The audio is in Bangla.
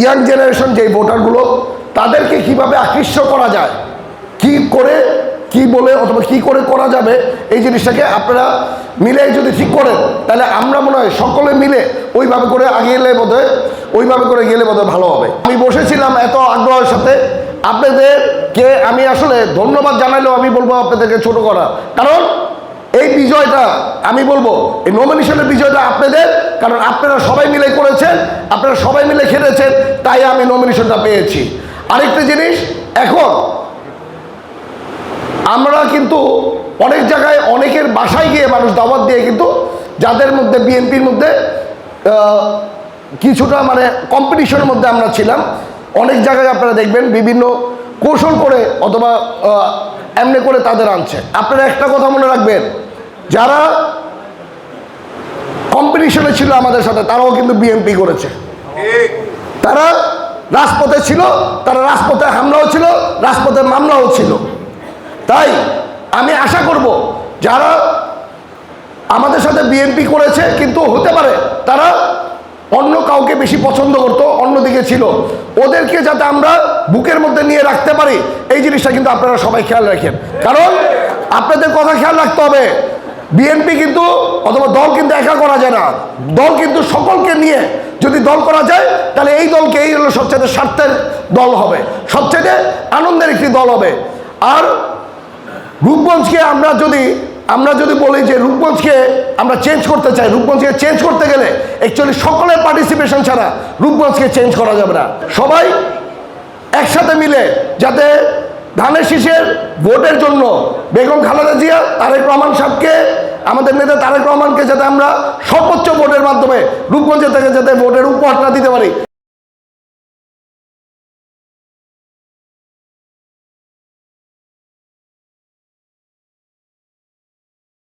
ইয়াং জেনারেশন যেই ভোটারগুলো, তাদেরকে কীভাবে আকৃষ্ট করা যায়? কি করে, কি বলে অথবা কি করে করা যাবে? এই জিনিসটাকে আপনারা মিলে যদি ঠিক করেন, তাহলে আমরা মনে হয় সকলে মিলে ওইভাবে করে আগে গেলে বোধহয়, ওইভাবে করে গেলে বোধহয় ভালো হবে। আমি বসেছিলাম এত আগ্রহের সাথে। আপনাদেরকে আমি আসলে ধন্যবাদ জানাইলেও আমি বলব আপনাদেরকে ছোট করা। কারণ এই বিজয়টা, আমি বলব, এই নমিনেশনের বিজয়টা আপনাদের, কারণ আপনারা সবাই মিলে করেছেন, আপনারা সবাই মিলে খেলেছেন, তাই আমি নমিনেশনটা পেয়েছি। আরেকটা জিনিস, এখন আমরা কিন্তু অনেক জায়গায় অনেকের বাসায় গিয়ে মানুষ দাওয়াত দিয়ে কিন্তু যাদের মধ্যে, বিএনপির মধ্যে কিছুটা মানে কম্পিটিশনের মধ্যে আমরা ছিলাম। অনেক জায়গায় আপনারা দেখবেন বিভিন্ন কৌশল করে অথবা এমনি করে তাদের আনছে। আপনারা একটা কথা মনে রাখবেন যারা কম্পিটিশনে ছিল আমাদের সাথে, তারাও কিন্তু বিএনপি করেছে। তারা রাজপথে ছিল, তারা রাজপথে হামলাও ছিল, রাজপথে মামলাও ছিল। তাই আমি আশা করব, যারা আমাদের সাথে বিএনপি করেছে, কিন্তু হতে পারে তারা অন্য কাউকে বেশি পছন্দ করতো, অন্যদিকে ছিল। ওদেরকে যাতে আমরা বুকের মধ্যে নিয়ে রাখতে পারি, এই জিনিসটা কিন্তু আপনারা সবাই খেয়াল রাখেন। কারণ আপনাদের কথা খেয়াল রাখতে হবে বিএনপি কিন্তু অথবা দল কিন্তু একা করা যায় না। দল কিন্তু সকলকে নিয়ে যদি দল করা যায়, তাহলে এই দলকে এই হলো সবচেয়ে স্বার্থের দল হবে। সবচেয়ে আনন্দের একটি দল হবে। আর রূপগঞ্জকে আমরা যদি আমরা যদি বলি যে রূপগঞ্জকে আমরা চেঞ্জ করতে চাই, রূপগঞ্জকে চেঞ্জ করতে গেলে অ্যাকচুয়ালি সকলের পার্টিসিপেশন ছাড়া রূপগঞ্জকে চেঞ্জ করা যাবে না। সবাই একসাথে মিলে যাতে ধানের শীষের ভোটের জন্য বেগম খালেদা জিয়া আমাদের নেতা তারেক রহমানকে যাতে আমরা সর্বোচ্চ ভোটের মাধ্যমে রূপগঞ্জে থেকে যাতে ভোটের উপহারটা দিতে পারি।